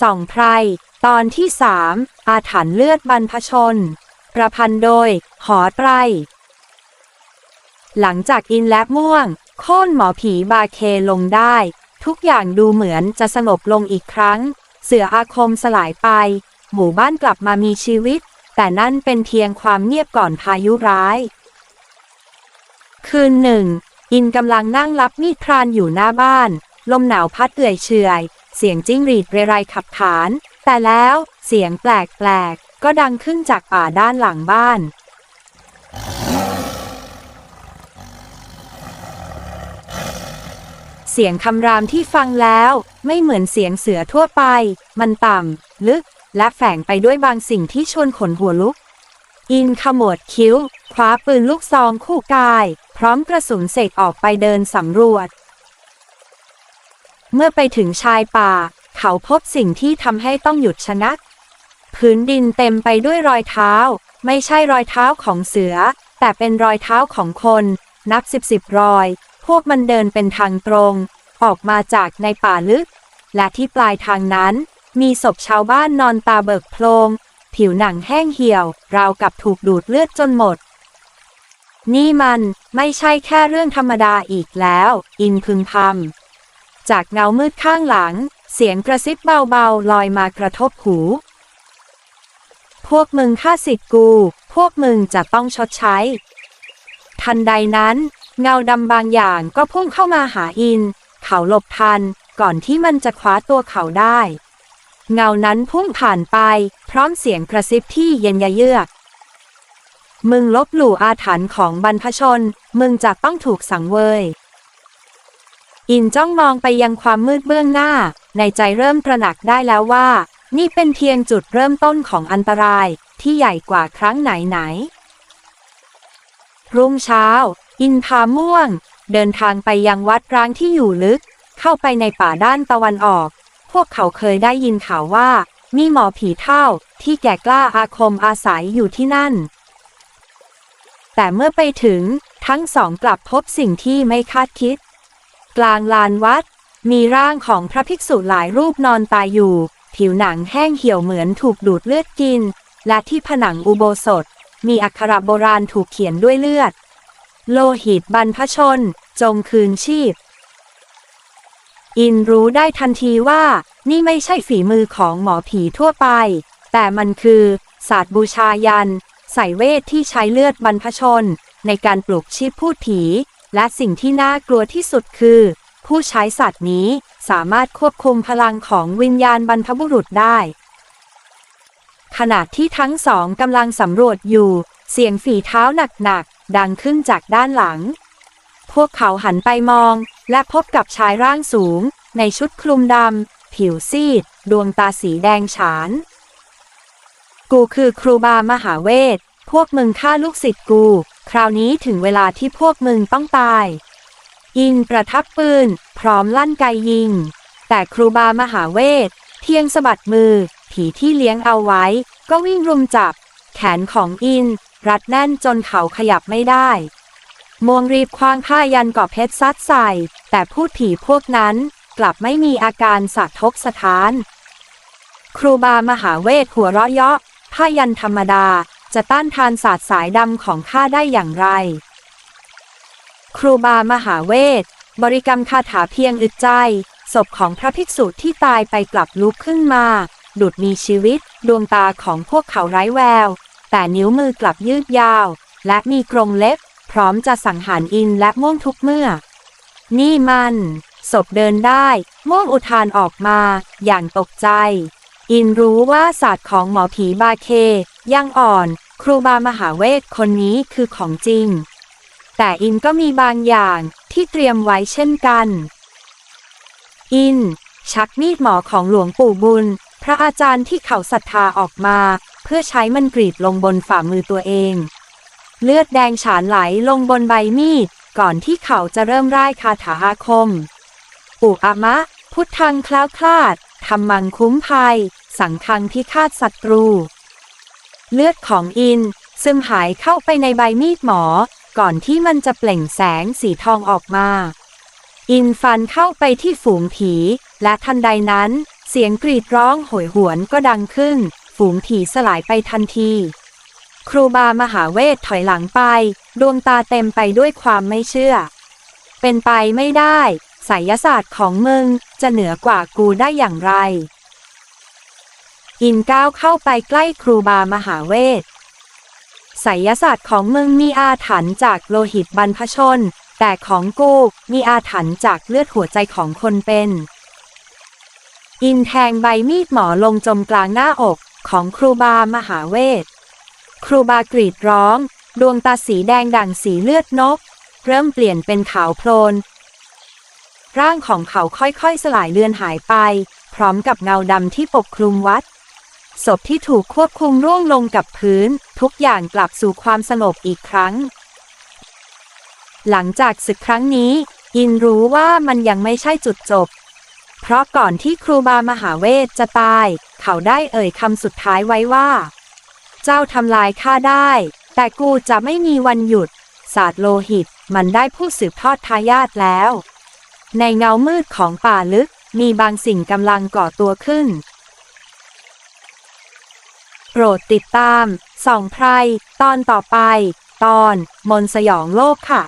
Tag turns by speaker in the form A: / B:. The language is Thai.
A: ส่องไพร ตอนที่สามอาถรรพ์เลือดบรรพชน ประพันธ์โดย หอไตร หลังจากอินและม่วง โค่นหมอผีบาเคลงได้ ทุกอย่างดูเหมือนจะสงบลงอีกครั้ง เสืออาคมสลายไป หมู่บ้านกลับมามีชีวิต แต่นั่นเป็นเพียงความเงียบก่อนพายุร้าย คืนหนึ่ง อินกำลังนั่งรับมีดพรานอยู่หน้าบ้าน ลมหนาวพัดเอื่อยเฉย เสียงจิ้งหรีดเรไรขับขาน แต่แล้วเสียงแปลกๆก็ดังขึ้นจากป่าด้านหลังบ้าน เสียงคำรามที่ฟังแล้วไม่เหมือนเสียงเสือทั่วไป มันต่ำ ลึก และแฝงไปด้วยบางสิ่งที่ชวนขนหัวลุก อินขมวดคิ้ว คว้าปืนลูกซองคู่กาย พร้อมกระสุนเสกออกไปเดินสำรวจ เมื่อไปถึงชายป่า เขาพบสิ่งที่ทำให้ต้องหยุดชะงักพื้นดินเต็มไปด้วยรอยเท้า ไม่ใช่รอยเท้าของเสือ แต่เป็นรอยเท้าของคน นับสิบสิบรอย พวกมันเดินเป็นทางตรง ออกมาจากในป่าลึก และที่ปลายทางนั้น มีศพชาวบ้านนอนตาเบิกโพลง ผิวหนังแห้งเหี่ยว ราวกับถูกดูดเลือดจนหมด นี่มันไม่ใช่แค่เรื่องธรรมดาอีกแล้ว อินพึงพำ จากเงามืดข้างหลัง เสียงกระซิบเบาๆ ลอยมากระทบหู พวกมึงฆ่าสิทธิ์กู พวกมึงจะต้องชดใช้ ทันใดนั้น เงาดำบางอย่างก็พุ่งเข้ามาหาอิน เขาหลบทัน ก่อนที่มันจะคว้าตัวเขาได้ เงานั้นพุ่งผ่านไป พร้อมเสียงกระซิบที่เย็นยะเยือกมึงลบหลู่อาถรรพ์ของบรรพชน มึงจะต้องถูกสังเวย อินจ้องมองไปยังความมืดเบื้องหน้า ในใจเริ่มตระหนักได้แล้วว่า นี่เป็นเพียงจุดเริ่มต้นของอันตราย ที่ใหญ่กว่าครั้งไหนไหน รุ่งเช้า อินพาม่วง เดินทางไปยังวัดร้างที่อยู่ลึก เข้าไปในป่าด้านตะวันออก พวกเขาเคยได้ยินข่าวว่า มีหมอผีเท่าที่แก่กล้าอาคมอาศัยอยู่ที่นั่น แต่เมื่อไปถึงทั้งสองกลับพบสิ่งที่ไม่คาดคิด กลางลานวัด มีร่างของพระภิกษุหลายรูปนอนตายอยู่ ผิวหนังแห้งเหี่ยวเหมือนถูกดูดเลือดกิน และที่ผนังอุโบสถ มีอักขระโบราณถูกเขียนด้วยเลือด โลหิตบรรพชน จงคืนชีพ อินรู้ได้ทันทีว่า นี่ไม่ใช่ฝีมือของหมอผีทั่วไป แต่มันคือศาสตร์บูชายันใส่เวทที่ใช้เลือดบรรพชน ในการปลุกชีพพูดผี และสิ่งที่น่ากลัวที่สุดคือ ผู้ใช้ศาสตร์นี้สามารถควบคุมพลังของวิญญาณบรรพบุรุษได้ ขณะที่ทั้งสองกำลังสำรวจอยู่ เสียงฝีเท้าหนักๆ ดังขึ้นจากด้านหลัง พวกเขาหันไปมอง และพบกับชายร่างสูง ในชุดคลุมดำ ผิวซีด ดวงตาสีแดงฉาน กูคือครูบามหาเวท พวกมึงฆ่าลูกศิษย์กู คราวนี้ถึงเวลาที่พวกมึงต้องตาย อินประทับปืน พร้อมลั่นไกยิง แต่ครูบามหาเวท เพียงสะบัดมือ ผีที่เลี้ยงเอาไว้ ก็วิ่งรุมจับ แขนของอิน รัดแน่นจนเขาขยับไม่ได้มวงรีบคว้างผ้ายันกอบเพชรซัดใส่ แต่พูดผีพวกนั้นกลับไม่มีอาการสะทกสะท้าน ครูบามหาเวทหัวเราะเยาะผ้ายันธรรมดา จะต้านทานศาสตร์สายดำของข้าได้อย่างไร ครูบามหาเวท บริกรรมคาถาเพียงอึดใจ ศพของพระภิกษุที่ตายไปกลับลุกขึ้นมา ดุดมีชีวิต ดวงตาของพวกเขาไร้แวว แต่นิ้วมือกลับยืดยาว และมีกรงเล็บ พร้อมจะสังหารอินและม่วงทุกเมื่อ นี่มันศพเดินได้ม่วงอุทานออกมา อย่างตกใจ อินรู้ว่าศาสตร์ของหมอผีบาเค ยังอ่อน ครูบามหาเวทคนนี้คือของจริง แต่อินก็มีบางอย่างที่เตรียมไว้เช่นกัน อิน ชักมีดหมอของหลวงปู่บุญ พระอาจารย์ที่เขาศรัทธาออกมา เพื่อใช้มันกรีดลงบนฝ่ามือตัวเอง เลือดแดงฉานไหลลงบนใบมีด ก่อนที่เขาจะเริ่มร่ายคาถาอาคมปุอามะ พุทธังคล้าวคลาดธรรมังคุ้มภัย สังคังพิฆาตศัตรู เลือดของอิน ซึมหายเข้าไปในใบมีดหมอ ก่อนที่มันจะเปล่งแสงสีทองออกมา อินฟันเข้าไปที่ฝูงผี และทันใดนั้น เสียงกรีดร้องโหยหวนก็ดังขึ้น ฝูงผีสลายไปทันที ครูบามหาเวทถอยหลังไป ดวงตาเต็มไปด้วยความไม่เชื่อ เป็นไปไม่ได้ไสยศาสตร์ของมึงจะเหนือกว่ากูได้อย่างไร อินก้าวเข้าไปใกล้ครูบามหาเวทไสยศาสตร์ของมึงมีอาถรรพ์จากโลหิตบรรพชน แต่ของกูมีอาถรรพ์จากเลือดหัวใจของคนเป็น อินแทงใบมีดหมอลงจมกลางหน้าอกของครูบามหาเวท ครูบากรีดร้อง ดวงตาสีแดงดั่งสีเลือดนก เริ่มเปลี่ยนเป็นขาวโพลน ร่างของเขาค่อยๆ สลายเลือนหายไป พร้อมกับเงาดำที่ปกคลุมวัด ศพที่ถูกควบคุมร่วงลงกับพื้น ทุกอย่างกลับสู่ความสงบอีกครั้ง หลังจากศึกครั้งนี้ อินรู้ว่ามันยังไม่ใช่จุดจบ เพราะก่อนที่ครูบามหาเวทจะตาย เขาได้เอ่ยคำสุดท้ายไว้ว่า เจ้าทำลายข้าได้ แต่กูจะไม่มีวันหยุด ศาสตร์โลหิตมันได้ผู้สืบทอดทายาทแล้ว ในเงามืดของป่าลึกมีบางสิ่งกำลังก่อตัวขึ้น โปรดติดตามส่องไพรตอนต่อไป ตอนมนสยองโลกค่ะ